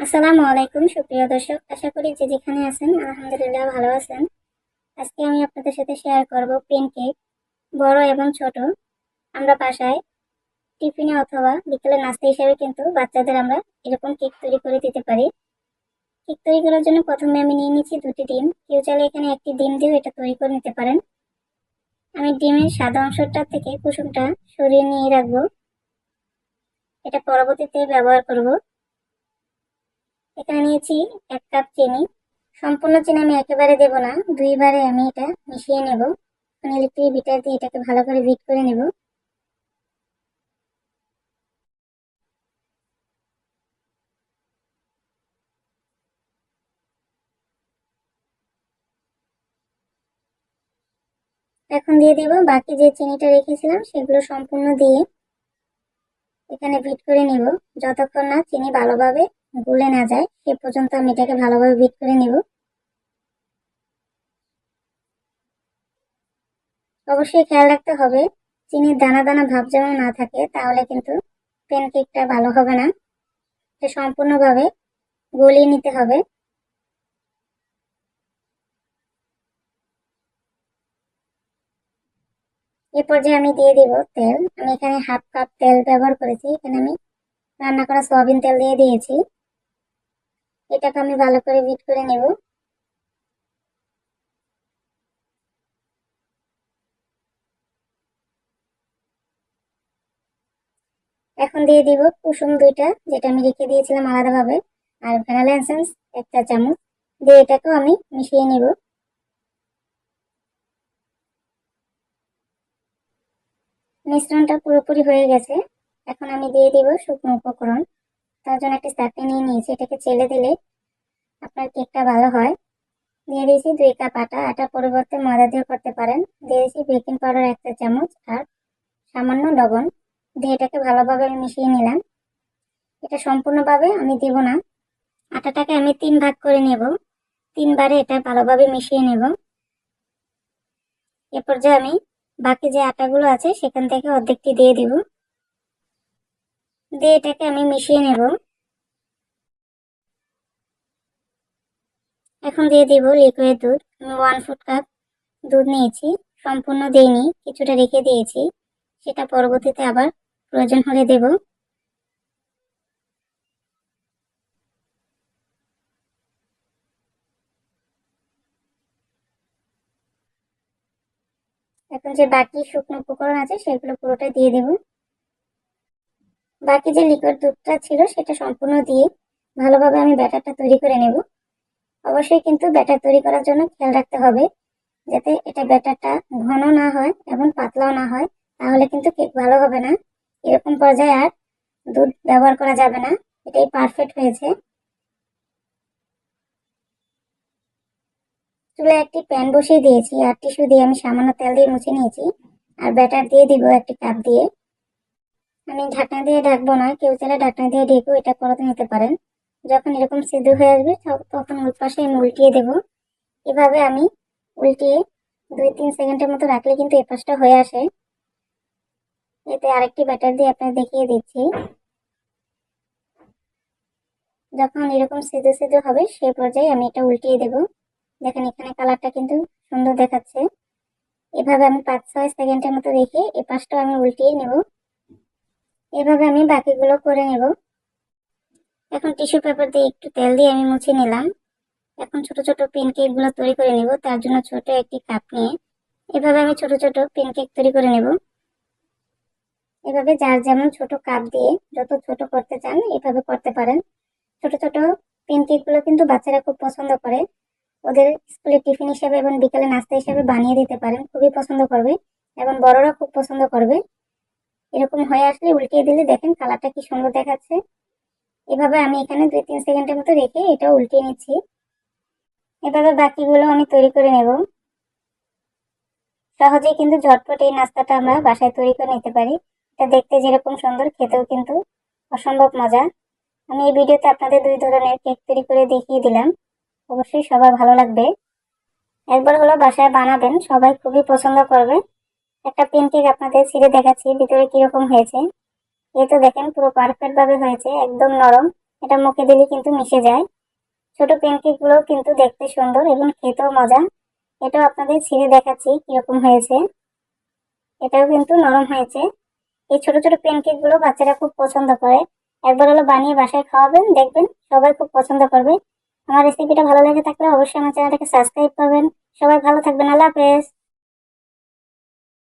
আসসালামু আলাইকুম, সুপ্রিয় দর্শক। আশা করি যে যেখানে আছেন, আলহামদুলিল্লাহ ভালো আছেন। আজকে আমি আপনাদের সাথে শেয়ার করব পেন কেক বড় এবং ছোট। আমরা বাসায় টিফিনে অথবা বিকেলে নাস্তা হিসাবে কিন্তু বাচ্চাদের আমরা এরকম কেক তৈরি করে দিতে পারি। কেক তৈরি করার জন্য প্রথমে আমি নিয়ে নিচ্ছি দুটি ডিম। কেউ চাইলে এখানে একটি ডিম দিয়েও এটা তৈরি করে নিতে পারেন। আমি ডিমের সাদা অংশটা থেকে কুসুমটা সরিয়ে নিয়ে রাখব। এটা পরবর্তীতে ব্যবহার করব। এখানে নিয়েছি এক কাপ চিনি। সম্পূর্ণ চিনি আমি একেবারে দেব না। দুইবারে আমি এটা মিশিয়ে নেব। ইলেকট্রিক বিটার দিয়ে এটাকে ভালো করে বিট করে নেব। এখন দিয়ে দেব বাকি যে চিনিটা রেখেছিলাম সেগুলো সম্পূর্ণ দিয়ে এখানে বিট করে নিব। যতক্ষণ না চিনি ভালোভাবে গুলে না যায় সে পর্যন্ত আমি এটাকে ভালোভাবে বিট করে নিব। অবশ্যই খেয়াল রাখতে হবে, চিনির দানা দানা ভাব যেমন না থাকে, তাহলে কিন্তু প্যানকেকটা ভালো হবে না। এটা সম্পূর্ণভাবে গলিয়ে নিতে হবে। এ পর্যায়ে আমি দিয়ে দিব তেল। আমি এখানে হাফ কাপ তেল ব্যবহার করেছি। এখানে আমি রান্না করা সয়াবিন তেল দিয়ে দিয়েছি। এটাকে আমি ভালো করে বিট করে নেব। এখন দিয়ে দিব কুসুম দুইটা, যেটা আমি রেখে দিয়েছিলাম আলাদাভাবে, আর ভ্যানিলা একটা চামচ। দিয়ে এটাকেও আমি মিশিয়ে নেব। মিশ্রণটা পুরোপুরি হয়ে গেছে। এখন আমি দিয়ে দিব শুকনো উপকরণ। তার জন্য একটা চাটনি নিয়ে নিয়েছি, এটাকে চেলে দিলে আপনার কেকটা ভালো হয়, দিয়ে দিয়েছি দুই কাপ আটা। আটা পরিবর্তে ময়দা দিয়ে করতে পারেন। দিয়ে দিয়েছি বেকিং পাউডার একটা চামচ আর সামান্য লবণ। দিয়ে এটাকে ভালোভাবে মিশিয়ে নিলাম। এটা সম্পূর্ণভাবে আমি দেব না। আটাটাকে আমি তিন ভাগ করে নেব। তিনবারে এটা ভালোভাবে মিশিয়ে নেব। এ পর্যায়ে আমি বাকি যে আটাগুলো আছে, সেখান থেকে অর্ধেকটি দিয়ে দিব। দিয়ে এটাকে আমি মিশিয়ে নেব। এখন দিয়ে দিব লিকুইড দুধ। আমি ওয়ান ফুট কাপ দুধ নিয়েছি। সম্পূর্ণ দিইনি, কিছুটা রেখে দিয়েছি। সেটা পরবর্তীতে আবার প্রয়োজন হলে দেব। এখন যে বাকি শুকনো উপকরণ আছে, সেগুলো পুরোটাই দিয়ে দেব। বাকি যে লিকুইড দুধটা ছিল, সেটা সম্পূর্ণ দিয়ে ভালোভাবে আমি ব্যাটারটা তৈরি করে নেব। অবশ্যই কিন্তু ব্যাটার তৈরি করার জন্য খেয়াল রাখতে হবে, যাতে এটা ব্যাটারটা ঘন না হয় এবং পাতলাও না হয়, তাহলে কিন্তু কেক ভালো হবে না। এরকম পর্যায়ে আর দুধ ব্যবহার করা যাবে না, এটাই পারফেক্ট হয়েছে। চুলে একটি প্যান বসিয়ে দিয়েছি, আর টিস্যু দিয়ে আমি সামান্য তেল দিয়ে মুছে নিয়েছি, আর ব্যাটার দিয়ে দিব একটি কাপ দিয়ে। আমি ঢাকনা দিয়ে ঢাকবো না কেউ চাইলে ঢাকনা দিয়ে ঢেকেও এটা করতে নিতে পারেন। যখন এরকম সিদ্ধ হয়ে আসবে তখন ওই পাশে আমি উল্টিয়ে দেব। এভাবে আমি উল্টিয়ে দুই তিন সেকেন্ডের মতো রাখলে কিন্তু এ পাশটা হয়ে আসে। এতে আরেকটি ব্যাটার দিয়ে আপনার দেখিয়ে দিচ্ছি। যখন এরকম সিদ্ধ সিদ্ধ হবে, সে পর্যায়ে আমি এটা উল্টিয়ে দেব। দেখেন, এখানে কালারটা কিন্তু সুন্দর দেখাচ্ছে। এভাবে আমি পাঁচ, ছয় সেকেন্ডের মতো রেখে এ পাশটাও আমি উল্টিয়ে নেব। এভাবে আমি বাকিগুলো করে নেব। এখন টিস্যু পেপার দিয়ে একটু তেল দিয়ে আমি মুছে নিলাম। এখন ছোট ছোটগুলো তৈরি করে নেব, তার জন্য ছোট একটি কাপ নিয়ে। এভাবে আমি ছোট ছোট কেক তৈরি করে নেব। এভাবে যার যেমন ছোট কাপ দিয়ে যত ছোট করতে চান, এভাবে করতে পারেন। ছোট ছোটগুলো কিন্তু বাচ্চারা খুব পছন্দ করে। ওদের স্কুলে টিফিন হিসাবে এবং বিকালে নাস্তা হিসাবে বানিয়ে দিতে পারেন, খুবই পছন্দ করবে এবং বড়রা খুব পছন্দ করবে। এরকম হয়ে আসলে উল্টিয়ে দিলে দেখেন কালারটা কি সুন্দর দেখাচ্ছে। এভাবে আমি এখানে দুই তিন সেকেন্ডের মতো রেখে এটা উল্টিয়ে নিচ্ছি। এভাবে বাকিগুলো আমি তৈরি করে নেব। সহজেই কিন্তু ঝটপট এই নাস্তাটা আমরা বাসায় তৈরি করে নিতে পারি। এটা দেখতে যেরকম সুন্দর, খেতেও কিন্তু অসম্ভব মজা। আমি এই ভিডিওতে আপনাদের দুই ধরনের কেক তৈরি করে দেখিয়ে দিলাম। অবশ্যই সবার ভালো লাগবে। একবার হলো বাসায় বানাবেন, সবাই খুবই পছন্দ করবে। একটা পেন কেক আপনাদের ছিঁড়ে দেখাচ্ছি, ভিতরে কীরকম হয়েছে। এই তো দেখেন, পুরো পারফেক্ট ভাবে হয়েছে, একদম নরম। এটা মুখে দিলে কিন্তু মিশে যায়। ছোট প্যানকেকগুলো কিন্তু দেখতে সুন্দর এবং খেতেও মজা। এটাও আপনাদের ছিঁড়ে দেখাচ্ছি কীরকম হয়েছে। এটাও কিন্তু নরম হয়েছে। এই ছোট ছোট প্যানকেকগুলো বাচ্চারা খুব পছন্দ করে। একবার হলো বানিয়ে বাসায় খাওয়াবেন, দেখবেন সবাই খুব পছন্দ করবে। আমার রেসিপিটা ভালো লেগে থাকলে অবশ্যই আমার চ্যানেলটাকে সাবস্ক্রাইব করবেন। সবাই ভালো থাকবেন, আল্লাহ হাফেজ।